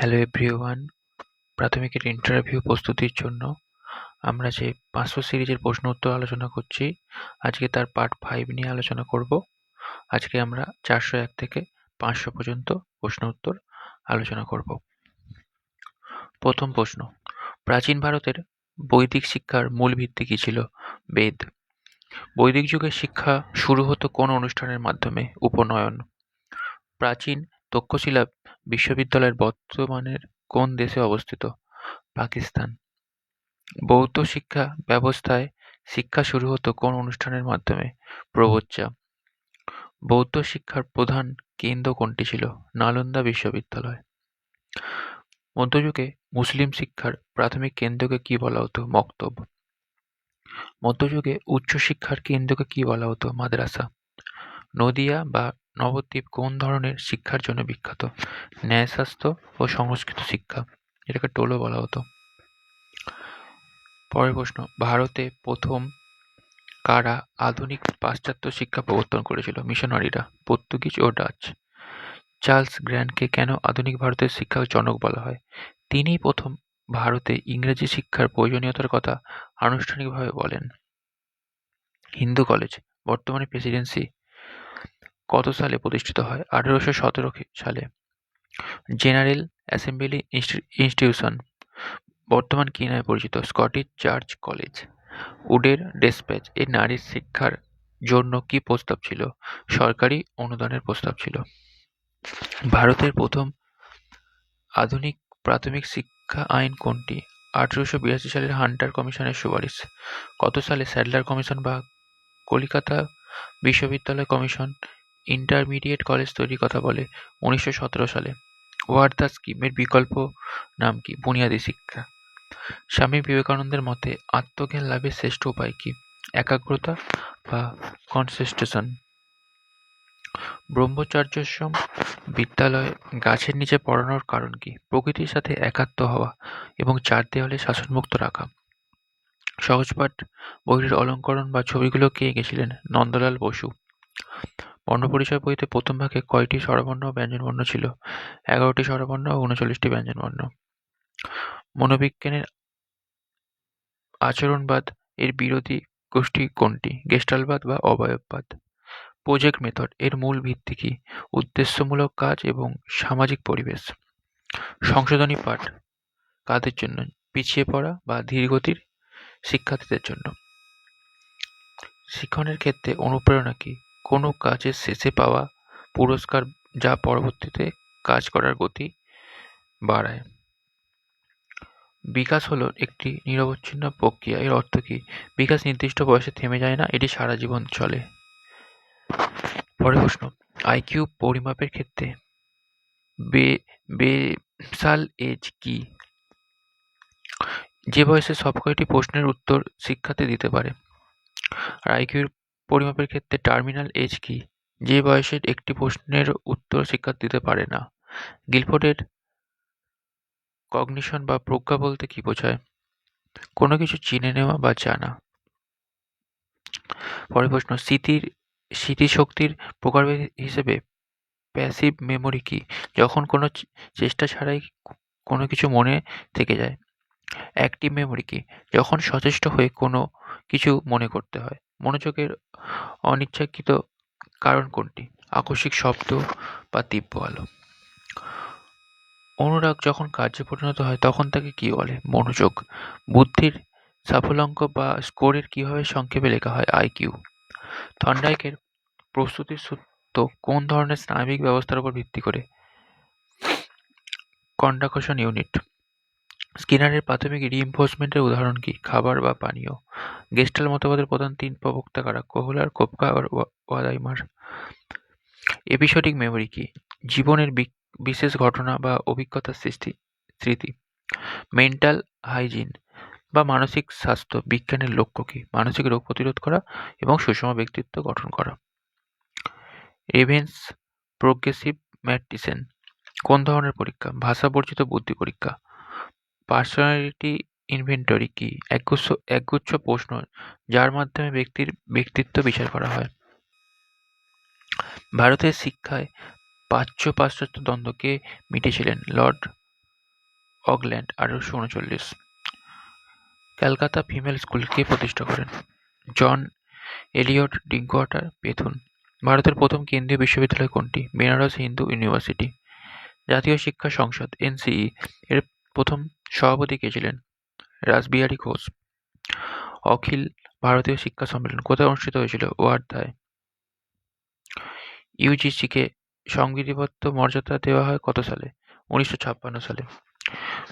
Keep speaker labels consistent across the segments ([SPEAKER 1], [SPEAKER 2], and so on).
[SPEAKER 1] Hello everyone প্রাথমিকের interview প্রস্তুতির জন্য। আমরা যে পাঁচশো সিরিজের প্রশ্ন উত্তর আলোচনা করছি, আজকে তার পার্ট ফাইভ নিয়ে আলোচনা করব। আজকে আমরা চারশো এক থেকে পাঁচশো পর্যন্ত প্রশ্ন উত্তর আলোচনা করব। প্রথম প্রশ্ন, প্রাচীন ভারতের বৈদিক শিক্ষার মূল ভিত্তি কী ছিল? বেদ। বৈদিক যুগের শিক্ষা শুরু হতো কোন অনুষ্ঠানের মাধ্যমে? উপনয়ন। প্রাচীন তক্ষশিলা বিশ্ববিদ্যালয়ের বর্তমানের কোন দেশে অবস্থিত? পাকিস্তান। বৌদ্ধ শিক্ষা ব্যবস্থায় শিক্ষা শুরু হতো কোন অনুষ্ঠানের মাধ্যমে? প্রবচ্চা বৌদ্ধ শিক্ষার প্রধান কেন্দ্র কোনটি ছিল? নালন্দা বিশ্ববিদ্যালয়। মধ্যযুগে মুসলিম শিক্ষার প্রাথমিক কেন্দ্রকে কি বলা হতো? মক্তব। মধ্যযুগে উচ্চশিক্ষার কেন্দ্রকে কি বলা হতো? মাদ্রাসা। নদিয়া বা নবদ্বীপ কোন ধরনের শিক্ষার জন্য বিখ্যাত? ন্যায়শাস্ত্র ও সংস্কৃত শিক্ষা। এটাকে টোলো বলা হতো। পরের প্রশ্ন, ভারতে প্রথম কারা আধুনিক পাশ্চাত্য শিক্ষা প্রবর্তন করেছিল? মিশনারিরা, পর্তুগিজ ও ডাচ। চার্লস গ্র্যান্ডকে কেন আধুনিক ভারতের শিক্ষার জনক বলা হয়? তিনিই প্রথম ভারতে ইংরেজি শিক্ষার প্রয়োজনীয়তার কথা আনুষ্ঠানিকভাবে বলেন। হিন্দু কলেজ, বর্তমানে প্রেসিডেন্সি কত সালে প্রতিষ্ঠিত হয়? আঠেরোশো সতেরো সালে? General Assembly Institution. বর্তমান কী নামে পরিচিত স্কটিশ চার্চ কলেজ। উডের ডেসপ্যাচ এ নারীর শিক্ষার জন্য কি প্রস্তাব ছিল? সরকারি অনুদানের প্রস্তাব ছিল। ভারতের প্রথম আধুনিক প্রাথমিক শিক্ষা আইন কোনটি? আঠেরোশো বিরাশি সালের হান্টার কমিশনের সুপারিশ। কত সালে স্যাডলার কমিশন বা কলিকাতা বিশ্ববিদ্যালয় কমিশন ইন্টারমিডিয়েট কলেজ তৈরির কথা বলে, উনিশশো সতেরো সালে। ওয়ার্ধা স্কিমের বিকল্প নাম কি? বুনিয়াদী শিক্ষা। স্বামী বিবেকানন্দের মতে, আত্মজ্ঞান লাভের শ্রেষ্ঠ উপায় কি? একাগ্রতা বা কনসেন্ট্রেশন ব্রহ্মচার্যাশ্রম বিদ্যালয়ে গাছের নিচে পড়ানোর কারণ কি? প্রকৃতির সাথে একাত্ম হওয়া এবং চার দেওয়ালে শাসনমুক্ত রাখা। সহজপাঠ বইটির অলঙ্করণ বা ছবিগুলো কে এঁকেছিলেন নন্দলাল বসু। বর্ণপরিচয় বইতে প্রথম ভাগে কয়টি স্বরবর্ণ ও ব্যঞ্জনবর্ণ ছিল? এগারোটি স্বরবর্ণ ও উনচল্লিশটি ব্যঞ্জনবর্ণ। মনোবিজ্ঞানের আচরণবাদ এর বিরোধী গোষ্ঠী কোনটি? গেস্টালবাদ বা অবয়ববাদ। প্রজেক্ট মেথড এর মূল ভিত্তি কি? উদ্দেশ্যমূলক কাজ এবং সামাজিক পরিবেশ। সংশোধনী পাঠ কাদের জন্য? পিছিয়ে পড়া বা ধীরগতির শিক্ষার্থীদের জন্য। শিক্ষণের ক্ষেত্রে অনুপ্রেরণা কি? কোনো কাজের শেষে পাওয়া পুরস্কার যা পরবর্তীতে কাজ করার গতি বাড়ায়। বিকাশ হলো একটি নিরবচ্ছিন্ন প্রক্রিয়া। এর অর্থ কি? বিকাশ নির্দিষ্ট বয়সে থেমে যায় না, এটি সারা জীবন চলে। পরের প্রশ্ন আইকিউ পরিমাপের ক্ষেত্রে বে, বেসাল এজ কি? যে বয়সে সব কয়টি প্রশ্নের উত্তর শিক্ষার্থী দিতে পারে। আর আইকিউর পরিমাপের ক্ষেত্রে টার্মিনাল এজ কি? যে বয়সের একটি প্রশ্নের উত্তর শিক্ষার্থী দিতে পারে না। গিলফোর্ডের কগনিশন বা প্রজ্ঞা বলতে কি বোঝায়? কোনো কিছু চিনে নেওয়া বা জানা। পরের প্রশ্ন, স্মৃতির, স্মৃতিশক্তির প্রকারভেদ হিসেবে প্যাসিভ মেমোরি কি? যখন কোনো চেষ্টা ছাড়াই কোনো কিছু মনে থেকে যায়। অ্যাক্টিভ মেমোরি কি? যখন সচেষ্ট হয়ে কোনো কিছু মনে করতে হয়। মনোযোগের অনিচ্ছাকৃত কারণ কোনটি? আকস্মিক শব্দ বা তীব্র আলো। অনুরাগ যখন কার্যে পরিণত হয়, তখন তাকে কি বলে? মনোযোগ। বুদ্ধির সাফল্যাঙ্ক বা স্কোরের কীভাবে সংক্ষেপে লেখা হয়? আইকিউ থন্ডাইকের প্রস্তুতির সূত্র কোন ধরনের স্নায়বিক ব্যবস্থার উপর ভিত্তি করে? Conduction unit. স্কিনারের প্রাথমিক রিইনফোর্সমেন্টের উদাহরণ কি? খাবার বা পানীয়? গেস্টাল মতবাদের প্রধান তিন প্রবক্তা কারা? কোহলার, কোপকা আর ওয়াদাইমার। এপিসোডিক মেমোরি কি? জীবনের বিশেষ ঘটনা বা অভিজ্ঞতার সৃষ্টি, স্মৃতি। মেন্টাল হাইজিন বা মানসিক স্বাস্থ্য, বিজ্ঞানের লক্ষ্য কী? মানসিক রোগ প্রতিরোধ করা এবং সুষম ব্যক্তিত্ব গঠন করা। রেভেন্স প্রোগ্রেসিভ ম্যাট্রিসেন কোন ধরনের পরীক্ষা? ভাষা বর্জিত বুদ্ধি পরীক্ষা। পার্সোনালিটি ইনভেন্টরি কি? একগুচ্ছ একগুচ্ছ প্রশ্ন, যার মাধ্যমে ব্যক্তির ব্যক্তিত্ব বিচার করা হয়। ভারতের শিক্ষায় প্রাচ্য পাশ্চাত্য দ্বন্দ্বকে মিটেছিলেন লর্ড অকল্যান্ড আঠারোশো উনচল্লিশ। ক্যালকাতা ফিমেল স্কুলকে প্রতিষ্ঠা করেন জন এলিয়ট ডিঙ্কওয়াটার বেথুন ভারতের প্রথম কেন্দ্রীয় বিশ্ববিদ্যালয় কোনটি? বেনারস হিন্দু ইউনিভার্সিটি জাতীয় শিক্ষা সংসদ এনসিই এর প্রথম সভাপতি কে ছিলেন? রাসবিহারী ঘোষ। অখিল ভারতীয় শিক্ষা সম্মেলন কোথায় অনুষ্ঠিত হয়েছিল? ওয়ার্ধায়। ইউজিসিকে সংবিধিবদ্ধ মর্যাদা দেওয়া হয় কত সালে? উনিশশো ছাপ্পান্ন সালে।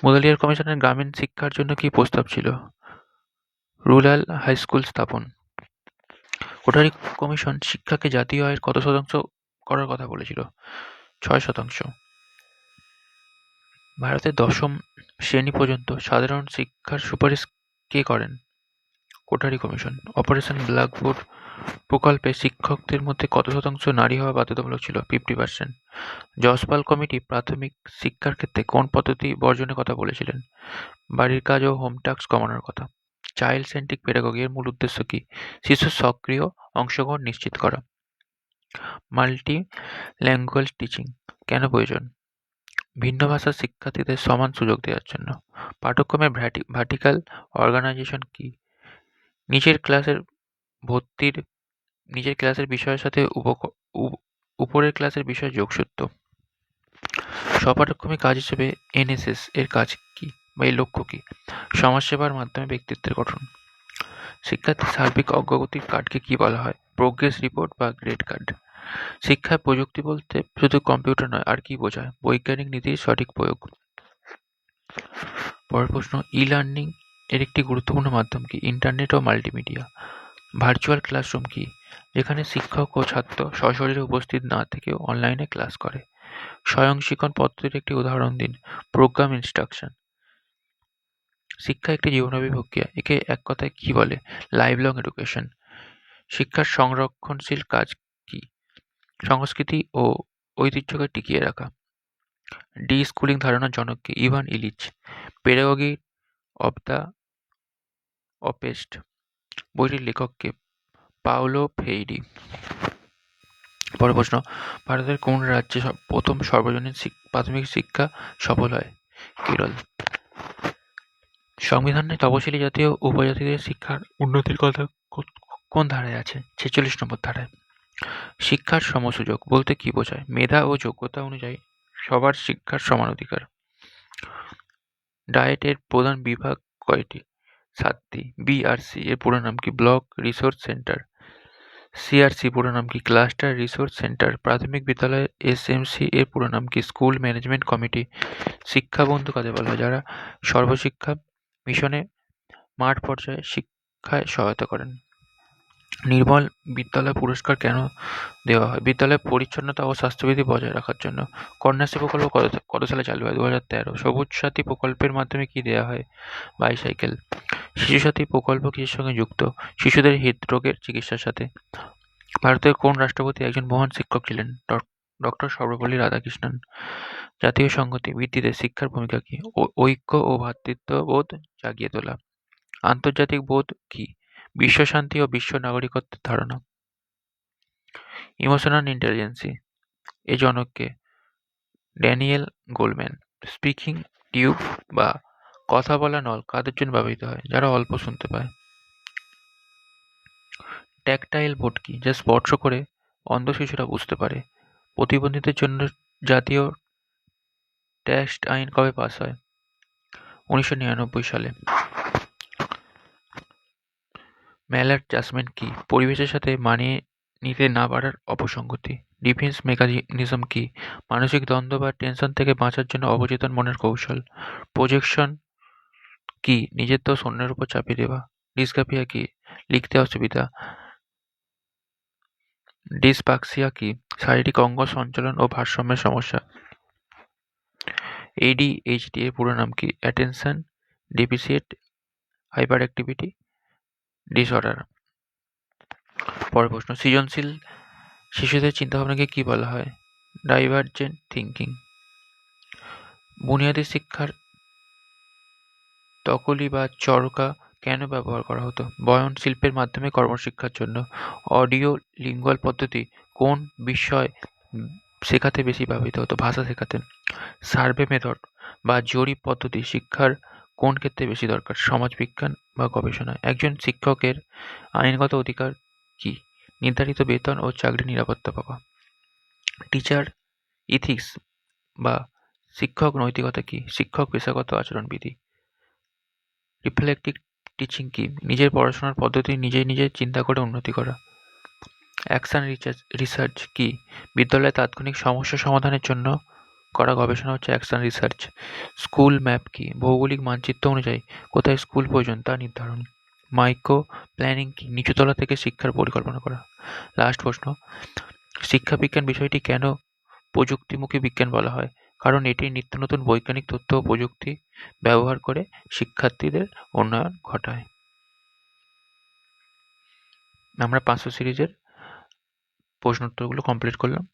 [SPEAKER 1] মুদালিয়ার কমিশনের গ্রামীণ শিক্ষার জন্য কি প্রস্তাব ছিল? রুরাল হাই স্কুল স্থাপন। কোঠারি কমিশন শিক্ষাকে জাতীয় আয়ের কত শতাংশ করার কথা বলেছিল? ছয় শতাংশ। ভারতের দশম শ্রেণি পর্যন্ত সাধারণ শিক্ষার সুপারিশ কে করেন? কোটারি কমিশন। অপারেশন ব্ল্যাকবোর্ড প্রকল্পে শিক্ষকদের মধ্যে কত শতাংশ নারী হওয়া বাধ্যতামূলক ছিল? ফিফটি পার্সেন্ট যশপাল কমিটি প্রাথমিক শিক্ষার ক্ষেত্রে কোন পদ্ধতি বর্জনের কথা বলেছিলেন? বাড়ির কাজ ও হোম টাস্ক কমানোর কথা। চাইল্ড সেন্ট্রিক পেডাগজি এর মূল উদ্দেশ্য কি? শিশুর সক্রিয় অংশগ্রহণ নিশ্চিত করা। মাল্টি ল্যাঙ্গুয়েজ টিচিং কেন প্রয়োজন? ভিন্ন ভাষার শিক্ষার্থীদের সমান সুযোগ দেওয়ার জন্য। পাঠ্যক্রমের ভার্টিক্যাল অর্গানাইজেশন কি? নিজের ক্লাসের ভর্তির, নিজের ক্লাসের বিষয়ের সাথে উপরের ক্লাসের বিষয় যোগসূত্র। স্বপাঠক্রমিক কাজ হিসেবে এনএসএস এর কাজ কি বা এর লক্ষ্য কি? সমাজসেবার মাধ্যমে ব্যক্তিত্বের গঠন। শিক্ষার্থীর সার্বিক অগ্রগতির কার্ডকে কি বলা হয়? প্রোগ্রেস রিপোর্ট বা গ্রেড কার্ড শিক্ষায় প্রযুক্তি বলতে শুধু কম্পিউটার নয়, আর কি বোঝায়? বৈজ্ঞানিক নীতির সঠিক প্রয়োগ। পরের প্রশ্ন ই লার্নিং এর একটি গুরুত্বপূর্ণ মাধ্যম কি? ইন্টারনেট ও মাল্টিমিডিয়া ভার্চুয়াল ক্লাসরুম কি? যেখানে শিক্ষক ও ছাত্র সশরীরে উপস্থিত না থেকেও অনলাইনে ক্লাস করে। স্বয়ংশিক্ষণ পদ্ধতির একটি উদাহরণ দিন প্রোগ্রাম ইনস্ট্রাকশন শিক্ষা একটি জীবনাবী প্রক্রিয়া একে এক কথায় কি বলে? লাইফ লং এডুকেশন শিক্ষার সংরক্ষণশীল কাজ সংস্কৃতি ও ঐতিহ্যকে টিকিয়ে রাখা। ডি স্কুলিং ধারণার জনক কি Ivan Illich, pedagogy of the oppressed বইটির লেখক কে পাওলো ফেইরি পরের প্রশ্ন, ভারতের কোন রাজ্যে প্রথম সর্বজনীন প্রাথমিক শিক্ষা সফল হয়? কেরল। সংবিধানে তপশিলি জাতীয় উপজাতিদের শিক্ষার উন্নতির কথা কোন ধারায় আছে? ছেচল্লিশ নম্বর ধারায়। শিক্ষার সমসুযোগ বলতে কি বোঝায়? মেধা ও যোগ্যতা অনুযায়ী সবার শিক্ষার সমান অধিকার। ডায়েটের প্রধান বিভাগ কয়টি? সাতটি। বিআরসি এর পুরো নাম কি ব্লক রিসোর্স সেন্টার? সিআরসি পুরো নাম কি ক্লাস্টার রিসোর্স সেন্টার? প্রাথমিক বিদ্যালয় এসএমসি এর পুরো নাম কি স্কুল ম্যানেজমেন্ট কমিটি? শিক্ষা বন্ধু কাদের বলা হয়? যারা সর্বশিক্ষা মিশনে মাঠ পর্যায়ে শিক্ষায় সহায়তা করেন। নির্মল বিদ্যালয় পুরস্কার কেন দেওয়া হয়? বিদ্যালয়ের পরিচ্ছন্নতা ও স্বাস্থ্যবিধি বজায় রাখার জন্য কন্যাশ্রী প্রকল্প কত কত সালে চালু হয়? দু হাজার তেরো। সবুজ সাথী প্রকল্পের মাধ্যমে কি দেওয়া হয়? বাইসাইকেল। শিশু সাথী প্রকল্প কিসের সঙ্গে যুক্ত? শিশুদের হৃদরোগের চিকিৎসার সাথে। ভারতের কোন রাষ্ট্রপতি একজন মহান শিক্ষক ছিলেন? ডক্টর সর্বপল্লী রাধাকৃষ্ণন। জাতীয় সংহতি। ভিত্তিতে শিক্ষার ভূমিকা কি? ঐক্য ও ভ্রাতৃত্ববোধ জাগিয়ে তোলা। আন্তর্জাতিক বোধ কি? বিশ্ব শান্তি ও বিশ্ব নাগরিকত্বের ধারণা। ইমোশনাল ইন্টেলিজেন্সি এ জনককে ড্যানিয়েল গোলম্যান স্পিকিং টিউব বা কথা বলা নল কাদের জন্য ব্যবহৃত হয়? যারা অল্প শুনতে পায়। ট্যাকটাইল বোর্ড কি যা স্পর্শ করে অন্ধ শিশুরা বুঝতে পারে। প্রতিবন্ধীদের জন্য জাতীয় টেক্সট আইন কবে পাস হয়? উনিশশো নিরানব্বই সালে। ম্যালাডজাস্টমেন্ট কি? পরিবেশের সাথে মানিয়ে নিতে না পারার অপসংগতি ডিফেন্স মেকানিজম কি? মানসিক দ্বন্দ্ব বা টেনশন থেকে বাঁচার জন্য অবচেতন মনের কৌশল। প্রজেকশন কি? নিজের দোষ অন্যের উপর চাপিয়ে দেওয়া। ডিসগ্রাফিয়া কি? লিখতে অসুবিধা। ডিসপাক্সিয়া কি? শারীরিক অঙ্গ সঞ্চালন ও ভারসাম্যের সমস্যা। এডিএইচডি এর পুরো নাম কি? Attention, deficit hyper activity disorder পরের প্রশ্ন, সৃজনশীল শিশুদের চিন্তাভাবনাকে কি বলা হয়? ডাইভার্জেন্ট থিঙ্কিং বুনিয়াদী শিক্ষার তকলি বা চরকা কেন ব্যবহার করা হতো? বয়ন শিল্পের মাধ্যমে কর্মশিক্ষার জন্য। অডিও লিঙ্গুয়াল পদ্ধতি কোন বিষয় শেখাতে বেশি ব্যবহৃত হতো? ভাষা শেখাতে সার্ভে মেথড বা জরিপ পদ্ধতি শিক্ষার কোন ক্ষেত্রে বেশি দরকার, সমাজবিজ্ঞান বা গবেষণা? একজন শিক্ষকের আইনগত অধিকার কি? নির্ধারিত বেতন ও চাকরির নিরাপত্তা পাওয়া। টিচার ইথিক্স বা শিক্ষক নৈতিকতা কি? শিক্ষক পেশাগত আচরণবিধি। রিফ্লেক্টিভ টিচিং কি? নিজের পড়াশোনার পদ্ধতি নিজেই নিজে চিন্তা করে উন্নতি করা। অ্যাকশন রিসার্চ কি? বিদ্যালয়ে তাৎক্ষণিক সমস্যা সমাধানের জন্য করা গবেষণা হচ্ছে অ্যাকশন রিসার্চ স্কুল ম্যাপ কি? ভৌগোলিক মানচিত্র অনুযায়ী কোথায় স্কুল প্রয়োজন তা নির্ধারণ? মাইক্রো প্ল্যানিং কি? নিচুতলা থেকে শিক্ষার পরিকল্পনা করা। লাস্ট প্রশ্ন, শিক্ষাবিজ্ঞান বিষয়টি কেন প্রযুক্তিমুখী বিজ্ঞান বলা হয়? কারণ এটি নিত্য নতুন বৈজ্ঞানিক তথ্য ও প্রযুক্তি ব্যবহার করে শিক্ষার্থীদের উন্নয়ন ঘটায়। আমরা পাঁচশো সিরিজের প্রশ্ন উত্তরগুলো কমপ্লিট করলাম।